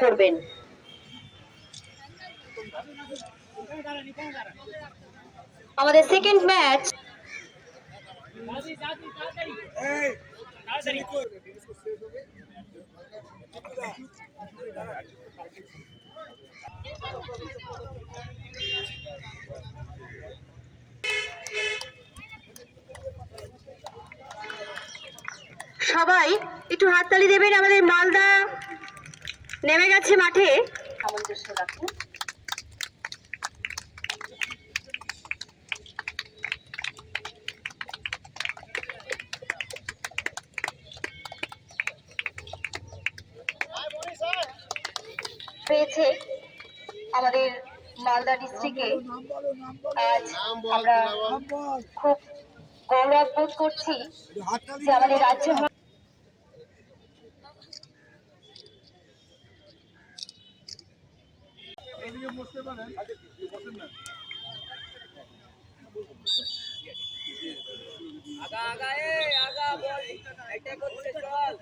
করবেন। আমাদের second match সবাই একটু হাততালি দেবেন আমাদের মালদা নেমে গেছে মাঠে। সামঞ্জস্য রাখুন হয়েছে আমাদের মালদা ডিস্ট্রিক্টে আজ আমরা খুব গৌরব বোধ করছি যে আমাদের রাজ্য আগা আগা, এ, আগা, বল। এটা করছে চল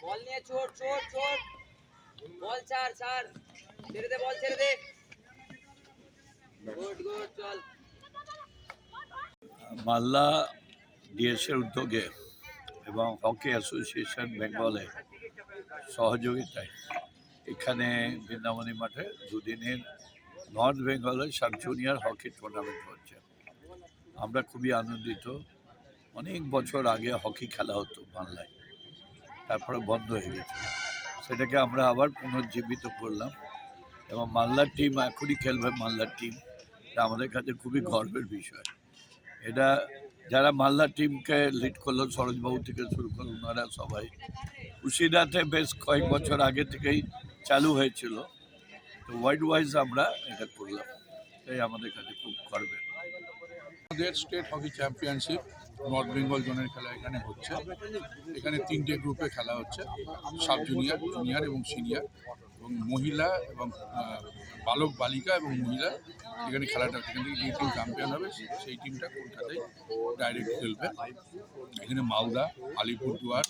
বল নিয়ে ছোট ছোট ছোট বল ছাড় ছাড়। ছেড়ে দে, বল ছেড়ে দে। গুড গুড, চল। মালদা ডিএসের উদ্যোগে এবং হকি অ্যাসোসিয়েশন বেঙ্গলের সহযোগিতায় এখানে বৃন্দাবনী মাঠে দুদিনের নর্থ বেঙ্গলে সাব জুনিয়র হকি টুর্নামেন্ট হচ্ছে। আমরা খুবই আনন্দিত। অনেক বছর আগে হকি খেলা হতো বাংলায়। তারপরে বন্ধ হয়ে গেছে। সেটাকে আমরা আবার পুনর্জীবিত করলাম। এবং মালদার টিম এখনই খেলবে মালদার টিম এটা আমাদের কাছে খুবই গর্বের বিষয়। এটা যারা মালদা টিমকে লিড করল, সরোজবাবু থেকে শুরু করে ওনারা সবাই। কুশিদাতে বেশ কয়েক বছর আগে থেকেই চালু হয়েছিল। তো ওয়ার্ল্ড ওয়াইজ আমরা এটা করলাম তাই আমাদের কাছে খুব গর্বের। আমাদের state hockey championship north Bengal জোনের খেলা এখানে হচ্ছে। এখানে তিনটে গ্রুপে খেলা হচ্ছে সাব জুনিয়র জুনিয়র এবং সিনিয়র এবং মহিলা এবং বালক বালিকা এবং মহিলা এখানে খেলাটা এখান থেকে যে টিম চ্যাম্পিয়ন হবে সেই টিমটা কলকাতায় ডাইরেক্ট খেলবে। এখানে মালদা, আলিপুরদুয়ার,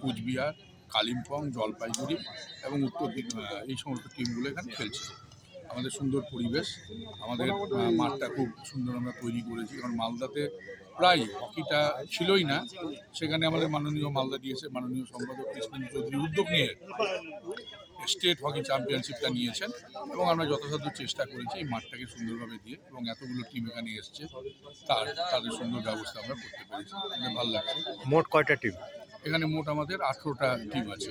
কুচবিহার কালিম্পং, জলপাইগুড়ি এবং উত্তর এই সমস্ত টিমগুলো এখানে খেলছে। আমাদের সুন্দর পরিবেশ, আমাদের মাঠটা খুব সুন্দর আমরা তৈরি করেছি। কারণ মালদাতে প্রায় হকিটা ছিলই না। সেখানে আমাদের মাননীয় মালদা দিয়েছে মাননীয় সম্পাদক কৃষ্ণ চৌধুরী উদ্যোগ নিয়ে স্টেট হকি চ্যাম্পিয়নশিপটা নিয়েছেন এবং আমরা যথাসাধ্য চেষ্টা করেছি এই মাঠটাকে সুন্দরভাবে দিয়ে এবং এতগুলো টিম এখানে এসছে, তার, তাদের সুন্দর ব্যবস্থা আমরা করতে পেরেছি। ভালো লাগছে। মোট কয়টা টিম এখানে মোট আমাদের আঠেরোটা টিম আছে।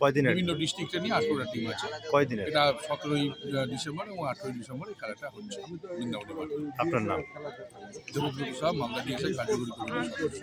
কয়দিনের? বিভিন্ন ডিস্ট্রিক্টে নিয়ে আঠেরোটা টিম আছে। কয়দিনের? এটা সতেরোই ডিসেম্বর এবং আঠেরোই ডিসেম্বর এই খেলাটা হচ্ছে বৃন্দাবনে আপনার নাম? দেবব্রত সাহা মালদা ডিএসআই কার্যকরী কমিটির সদস্য